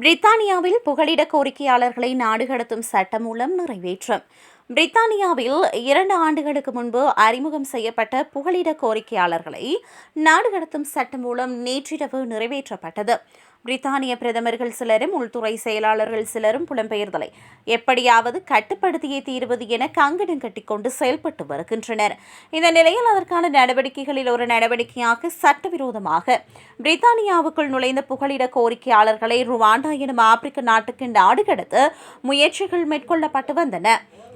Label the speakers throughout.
Speaker 1: பிரித்தானியாவில் புகலிட கோரிக்கையாளர்களை நாடு கடத்தும் சட்டம் மூலம் நிறைவேற்றம். பிரித்தானியாவில் இரண்டு ஆண்டுகளுக்கு முன்பு அறிமுகம் செய்யப்பட்ட புகலிட கோரிக்கையாளர்களை நாடு கடத்தும் சட்டம் மூலம் நேற்றிரவு நிறைவேற்றப்பட்டது. பிரித்தானிய பிரதமர்கள் சிலரும் உள்துறை செயலாளர்கள் சிலரும் புலம்பெயர்தலை எப்படியாவது கட்டுப்படுத்தியே தீர்வது என கங்கணம் கட்டிக்கொண்டு செயல்பட்டு வருகின்றனர். இந்த நிலையில் அதற்கான நடவடிக்கைகளில் ஒரு நடவடிக்கையாக சட்டவிரோதமாக பிரித்தானியாவுக்குள் நுழைந்த புகலிட கோரிக்கையாளர்களை ருவாண்டா எனும் ஆப்பிரிக்க நாட்டுக்கு நாடு கடத்த முயற்சிகள் மேற்கொள்ளப்பட்டு வந்தன.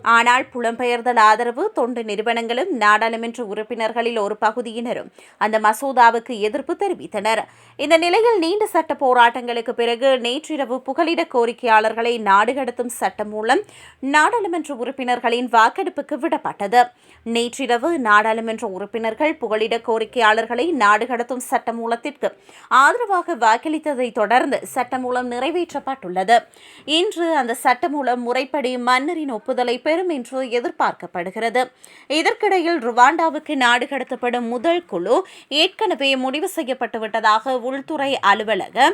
Speaker 1: ஆனால் புலம்பெயர்தல் ஆதரவு தொண்டு நிறுவனங்களும் நாடாளுமன்ற உறுப்பினர்களில் ஒரு பகுதியினரும் அந்த மசோதாவுக்கு எதிர்ப்பு தெரிவித்தனர். இந்த நிலையில் நீண்ட சட்ட போராட்டங்களுக்கு பிறகு நேற்றிரவு புகலிட கோரிக்கையாளர்களை நாடு கடத்தும் சட்டம் மூலம் நாடாளுமன்ற உறுப்பினர்களின் வாக்கெடுப்புக்கு விடப்பட்டது. நேற்றிரவு நாடாளுமன்ற உறுப்பினர்கள் புகலிட கோரிக்கையாளர்களை நாடு கடத்தும் சட்ட மூலத்திற்கு ஆதரவாக வாக்களித்ததை தொடர்ந்து சட்டமூலம் நிறைவேற்றப்பட்டுள்ளது. இன்று அந்த சட்டமூலம் முறைப்படி மன்னரின் ஒப்புதலை பெறும் என்று எதிர்பார்க்கப்படுகிறது. இதற்கிடையில் ருவாண்டாவுக்கு நாடு கடத்தப்படும் முதல் குழு ஏற்கனவே முடிவு செய்யப்பட்டுவிட்டதாக உள்துறை அலுவலக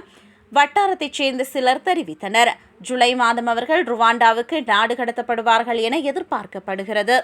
Speaker 1: வட்டாரத்தைச் சேர்ந்த சிலர் தெரிவித்தனர். ஜூலை மாதம் அவர்கள் ருவாண்டாவுக்கு நாடு கடத்தப்படுவார்கள் என எதிர்பார்க்கப்படுகிறது.